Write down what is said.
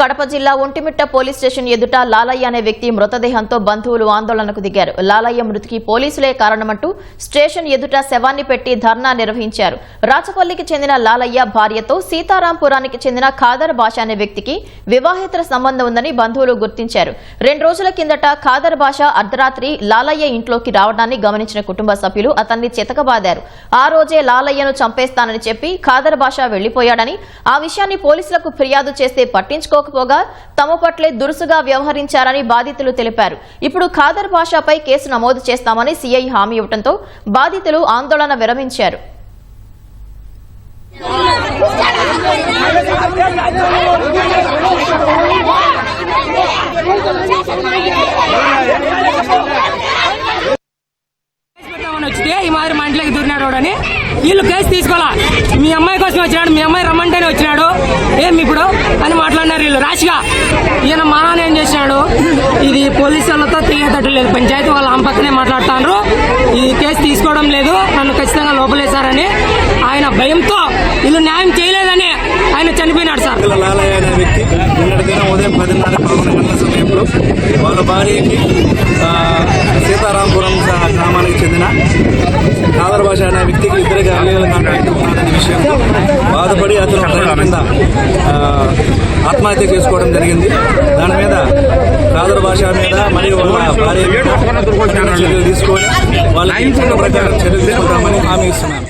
కడప జిల్లా Vontimitta police station ఎదుట లాలయ్య అనే వ్యక్తి మృతదేహంతో బంధువులు ఆందోళనకు దిగారు. లాలయ్య మృతికి పోలీసులే కారణమంటూ స్టేషన్ ఎదుట శవాన్ని పెట్టి ధర్నా నిర్వహించారు. రాచపల్లికి చెందిన లాలయ్య భార్యతో సీతారాంపురానికి చెందిన ఖాదర్ భాష అనే వ్యక్తికి వివాహేతర సంబంధం ఉందని బంధువులు గుర్తించారు. రెండు రోజుల కిందట ఖాదర్ భాష అర్ధరాత్రి లాలయ్య ఇంట్లోకి రావడాన్ని గమనించిన కుటుంబ సభ్యులు అతన్ని చితకబాదారు. ఆ రోజే లాలయ్యను చంపేస్తానని చెప్పి ఖాదర్ భాష వెళ్ళిపోయాడని ఆ విషయాన్ని పోలీసులకు ఫిర్యాదు చేస్తే పట్టించుకోకపోగా తమ పట్లే దురుసుగా వ్యవహరించారని బాధితులు తెలిపారు. ఇప్పుడు ఖాదర్ భాషపై కేసు నమోదు చేస్తామని సీఐ హామీ ఇవ్వడంతో బాధితులు ఆందోళన విరమించారు. వచ్చితే ఈ మాదిరి మా ఇంట్లోకి దూరినాడు అని వీళ్ళు కేసు తీసుకోవాలా? మీ అమ్మాయి కోసం వచ్చినాడు మీ అమ్మాయి రమ్మంటేనే వచ్చినాడు. ఏం ఇప్పుడు? అని మాట్లాడినారు రాశిగా. ఈయన మానాన్ని ఏం చేసినాడు ఇది పోలీసు వాళ్ళతో తెలియటట్టు లేదు. పంచాయతీ వాళ్ళ ఆమె పక్కనే మాట్లాడుతున్నారు ఇది కేసు తీసుకోవడం లేదు. నన్ను ఖచ్చితంగా లోపలేశారని ఆయన భయంతో వీళ్ళు న్యాయం చేయలేదని ఆయన చనిపోయినాడు సార్. లాలయ్య అనే వ్యక్తి. నిన్నటి ఉదయం పదిన్నర పదకొండు గంటల సమయంలో వాళ్ళ భార్యకి సీతారాంపురం గ్రామానికి చెందిన కాదర్ భాష అనే వ్యక్తికి ఇద్దరికి అల్లీల బాధపడి అతను ఆత్మహత్య చేసుకోవడం జరిగింది. దాని మీద కాదర్ భాష మీద మరియు వాళ్ళ భార్య చర్యలు తీసుకొని ఇచ్చిన ప్రకారం చర్యలు తీసుకుంటామని హామీ ఇస్తున్నాను.